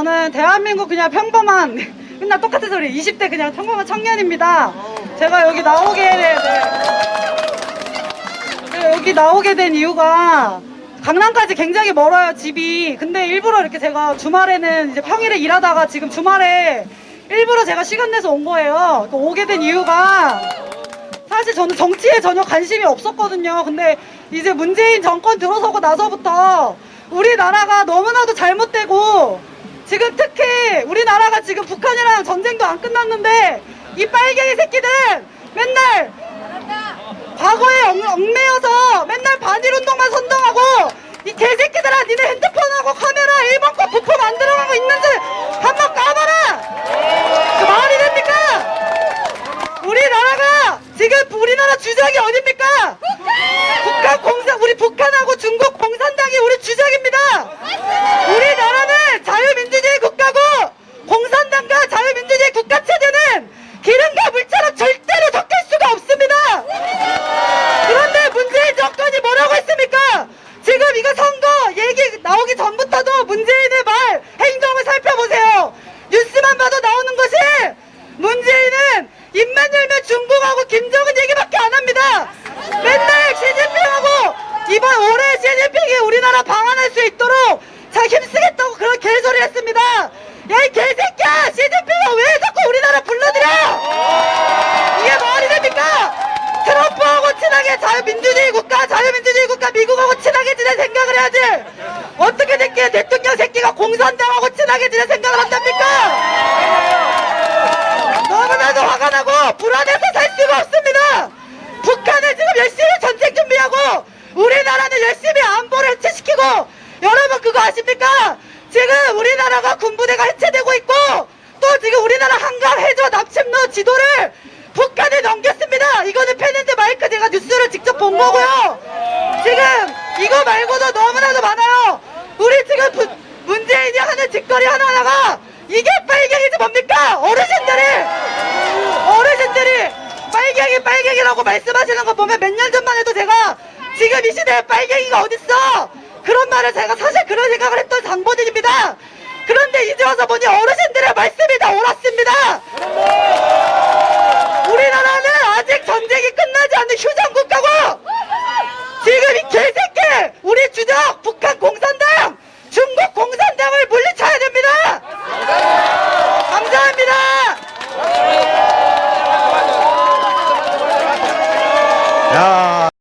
저는 대한민국 그냥 평범한 맨날 똑같은 소리 20대 그냥 평범한 청년입니다. 제가 여기 나오게 네, 네. 여기 나오게 된 이유가 강남까지 굉장히 멀어요 집이. 근데 일부러 이렇게 제가 주말에는 이제 평일에 일하다가 지금 주말에 일부러 제가 시간 내서 온 거예요. 또 오게 된 이유가 사실 저는 정치에 전혀 관심이 없었거든요. 근데 이제 문재인 정권 들어서고 나서부터 우리나라가 너무나도 잘못되고 지금 특히 우리나라가 지금 북한이랑 전쟁도 안 끝났는데 이 빨갱이 새끼들은 맨날 과거에 얽, 얽매여서 맨날 반일 운동만 선동하고 이 개새끼들아 니네 핸드폰하고 카메라 1번 거 부품 만들어가고 있는지 한번 까봐라! 그 말이 됩니까? 우리나라가 지금 우리나라 주적이 어딥니까 북한 공산 우리 북한하고 중국 공산당이 우리 주적입니다 우리나라는 자유민주주의 국가고 공산당과 자유민주주의 국가 체제는 기름과 물처럼 절대로 섞일 수가 없습니다 그런데 문재인 정권이 뭐라고 했습니까? 지금 이거 선거 얘기 나오기 전부터도 문재인의 말, 행동을 살펴보세요. 뉴스만 봐도 나오는 것이 문재인은 입만 열면 중국하고 김정은 얘기밖에 안 합니다. 맨날 시진핑하고 이번 올해 시진핑이 우리나라 방한할 수 있도록 자 힘쓰겠다고 그런 개소리 했습니다. 야 이 개새끼야 시진핑아 왜 자꾸 우리나라 불러들여? 이게 말이 됩니까? 트럼프하고 친하게 자유민주주의 국가, 자유민주주의 국가 미국하고 친하게 지낼 생각을 해야지. 어떻게 됐기에 대통령 새끼가 공산당하고 친하게 지낼 생각을 한답니까? 너무나도 화가 나고 불안해서 살 수가 없습니다. 북한은 지금 열심히 전쟁 준비하고 우리나라는 열심히 안보를 해체시키고 여러분 그거 아십니까? 지금 우리나라가 군부대가 해체되고 있고 또 지금 우리나라 한강 해저 납침로 지도를 북한에 넘겼습니다. 이거는 팬앤드 마이크 제가 뉴스를 직접 본 거고요. 지금 이거 말고도 너무나도 많아요. 우리 지금 부- 문재인이 하는 짓거리 하나하나가 이게 빨갱이지 뭡니까? 어르신들이 어르신들이 빨갱이 빨갱이라고 말씀하시는 거 보면 몇 년 전만 해도 제가 지금 이 시대에 빨갱이가 어딨어? 그런 말을 제가 사실 그런 생각을 했던 장본인입니다. 그런데 이제 와서 보니 어르신들의 말씀이 다 옳았습니다. 야.